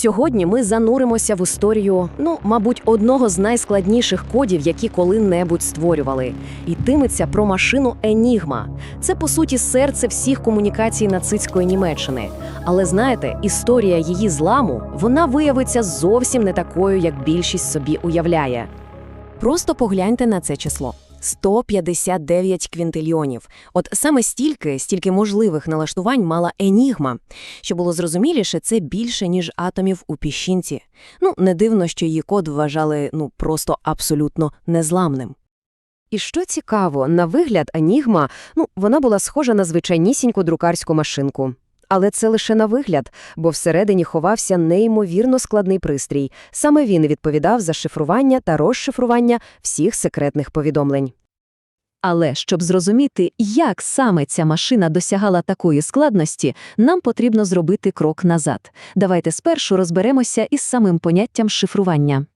Сьогодні ми зануримося в історію, ну, мабуть, одного з найскладніших кодів, які коли-небудь створювали. Йтиметься про машину Енігма. Це по суті серце всіх комунікацій нацистської Німеччини. Але знаєте, історія її зламу вона виявиться зовсім не такою, як більшість собі уявляє. Просто погляньте на це число. 159 квінтильйонів. От саме стільки, стільки можливих налаштувань мала Енігма. Що було зрозуміліше, це більше, ніж атомів у піщинці. Ну, не дивно, що її код вважали ну просто абсолютно незламним. І що цікаво, на вигляд Енігма, ну, вона була схожа на звичайнісіньку друкарську машинку. Але це лише на вигляд, бо всередині ховався неймовірно складний пристрій. Саме він відповідав за шифрування та розшифрування всіх секретних повідомлень. Але щоб зрозуміти, як саме ця машина досягала такої складності, нам потрібно зробити крок назад. Давайте спершу розберемося із самим поняттям шифрування.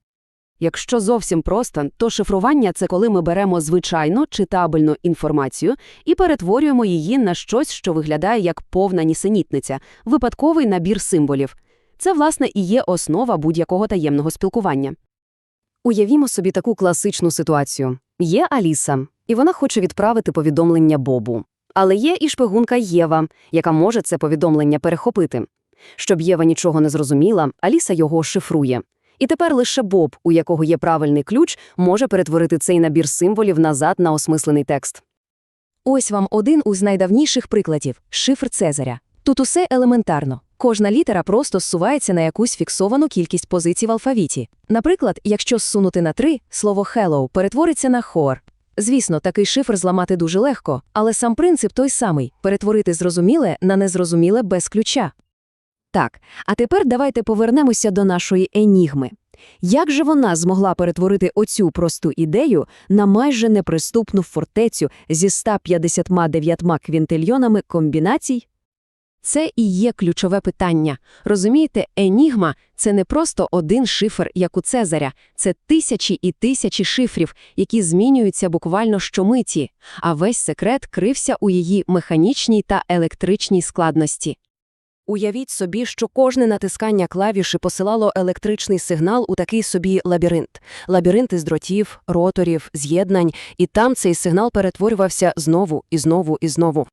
Якщо зовсім просто, то шифрування це коли ми беремо звичайну читабельну інформацію і перетворюємо її на щось, що виглядає як повна нісенітниця, випадковий набір символів. Це, власне, і є основа будь-якого таємного спілкування. Уявімо собі таку класичну ситуацію. Є Аліса, і вона хоче відправити повідомлення Бобу. Але є і шпигунка Єва, яка може це повідомлення перехопити. Щоб Єва нічого не зрозуміла, Аліса його шифрує. І тепер лише Боб, у якого є правильний ключ, може перетворити цей набір символів назад на осмислений текст. Ось вам один із найдавніших прикладів – шифр Цезаря. Тут усе елементарно. Кожна літера просто зсувається на якусь фіксовану кількість позицій в алфавіті. Наприклад, якщо зсунути на три, слово «hello» перетвориться на «хор». Звісно, такий шифр зламати дуже легко, але сам принцип той самий – перетворити зрозуміле на незрозуміле без ключа. Так, а тепер давайте повернемося до нашої енігми. Як же вона змогла перетворити оцю просту ідею на майже неприступну фортецю зі 159 квінтильйонами комбінацій? Це і є ключове питання. Розумієте, енігма – це не просто один шифр, як у Цезаря, це тисячі і тисячі шифрів, які змінюються буквально щомиті, а весь секрет крився у її механічній та електричній складності. Уявіть собі, що кожне натискання клавіші посилало електричний сигнал у такий собі лабіринт. Лабіринт із дротів, роторів, з'єднань, і там цей сигнал перетворювався знову і знову і знову.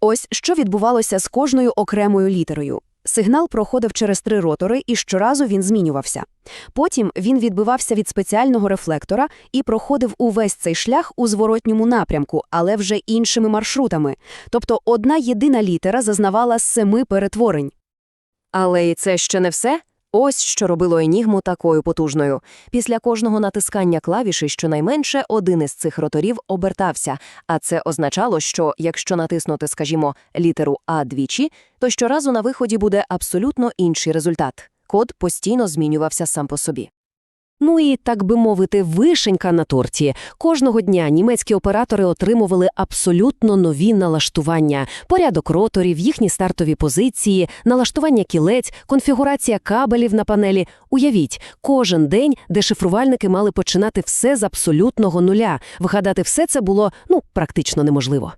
Ось що відбувалося з кожною окремою літерою. Сигнал проходив через три ротори, і щоразу він змінювався. Потім він відбивався від спеціального рефлектора і проходив увесь цей шлях у зворотньому напрямку, але вже іншими маршрутами. Тобто одна єдина літера зазнавала семи перетворень. Але і це ще не все. Ось що робило Енігму такою потужною. Після кожного натискання клавіші щонайменше один із цих роторів обертався, а це означало, що якщо натиснути, скажімо, літеру А двічі, то щоразу на виході буде абсолютно інший результат. Код постійно змінювався сам по собі. Ну і, так би мовити, вишенька на торті. Кожного дня німецькі оператори отримували абсолютно нові налаштування, порядок роторів, їхні стартові позиції, налаштування кілець, конфігурація кабелів на панелі. Уявіть, кожен день дешифрувальники мали починати все з абсолютного нуля. Вгадати все це було, ну, практично неможливо.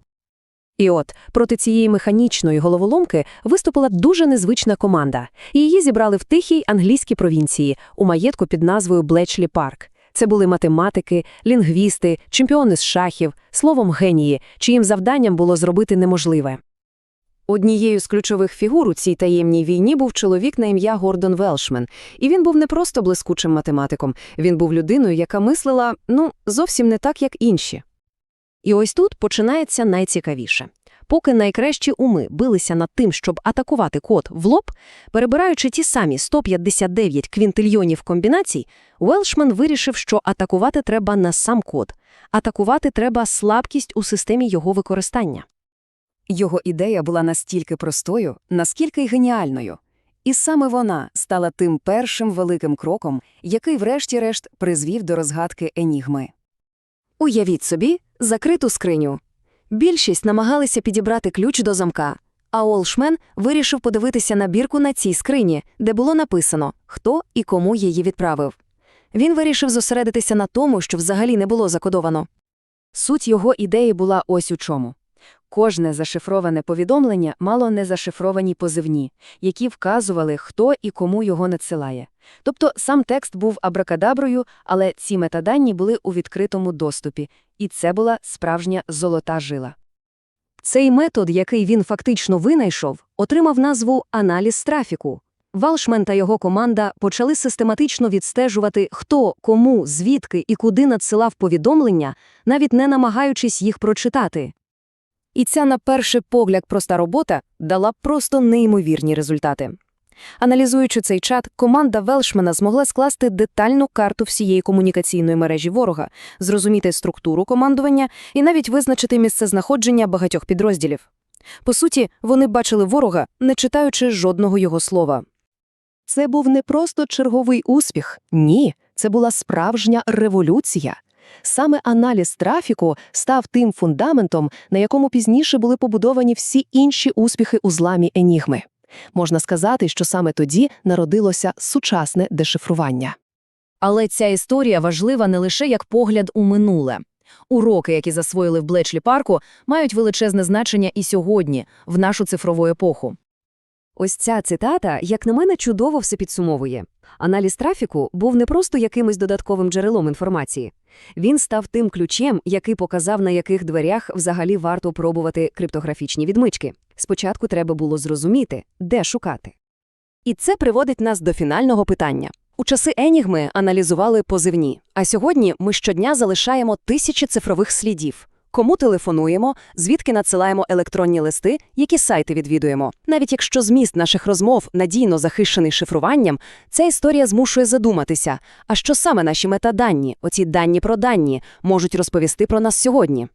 І от проти цієї механічної головоломки виступила дуже незвична команда. Її зібрали в тихій англійській провінції у маєтку під назвою Блечлі Парк. Це були математики, лінгвісти, чемпіони з шахів, словом генії, чиїм завданням було зробити неможливе. Однією з ключових фігур у цій таємній війні був чоловік на ім'я Гордон Велшмен. І він був не просто блискучим математиком, він був людиною, яка мислила, ну, зовсім не так, як інші. І ось тут починається найцікавіше. Поки найкращі уми билися над тим, щоб атакувати код в лоб, перебираючи ті самі 159 квінтильйонів комбінацій, Велшман вирішив, що атакувати треба не сам код, атакувати треба слабкість у системі його використання. Його ідея була настільки простою, наскільки й геніальною. І саме вона стала тим першим великим кроком, який врешті-решт призвів до розгадки енігми. Уявіть собі закриту скриню. Більшість намагалися підібрати ключ до замка, а Олшмен вирішив подивитися на бірку на цій скрині, де було написано, хто і кому її відправив. Він вирішив зосередитися на тому, що взагалі не було закодовано. Суть його ідеї була ось у чому. Кожне зашифроване повідомлення мало незашифровані позивні, які вказували, хто і кому його надсилає. Тобто сам текст був абракадаброю, але ці метадані були у відкритому доступі, і це була справжня золота жила. Цей метод, який він фактично винайшов, отримав назву «аналіз трафіку». Валшмен та його команда почали систематично відстежувати, хто, кому, звідки і куди надсилав повідомлення, навіть не намагаючись їх прочитати. І ця, на перший погляд, проста робота дала просто неймовірні результати. Аналізуючи цей чат, команда Велшмана змогла скласти детальну карту всієї комунікаційної мережі ворога, зрозуміти структуру командування і навіть визначити місцезнаходження багатьох підрозділів. По суті, вони бачили ворога, не читаючи жодного його слова. Це був не просто черговий успіх. Ні, це була справжня революція. Саме аналіз трафіку став тим фундаментом, на якому пізніше були побудовані всі інші успіхи у зламі Енігми. Можна сказати, що саме тоді народилося сучасне дешифрування. Але ця історія важлива не лише як погляд у минуле. Уроки, які засвоїли в Блечлі парку, мають величезне значення і сьогодні, в нашу цифрову епоху. Ось ця цитата, як на мене, чудово все підсумовує. Аналіз трафіку був не просто якимось додатковим джерелом інформації. Він став тим ключем, який показав, на яких дверях взагалі варто пробувати криптографічні відмички. Спочатку треба було зрозуміти, де шукати. І це приводить нас до фінального питання. У часи Енігми аналізували позивні, а сьогодні ми щодня залишаємо тисячі цифрових слідів. Кому телефонуємо, звідки надсилаємо електронні листи, які сайти відвідуємо. Навіть якщо зміст наших розмов надійно захищений шифруванням, ця історія змушує задуматися, а що саме наші метаданні, оці дані про дані, можуть розповісти про нас сьогодні.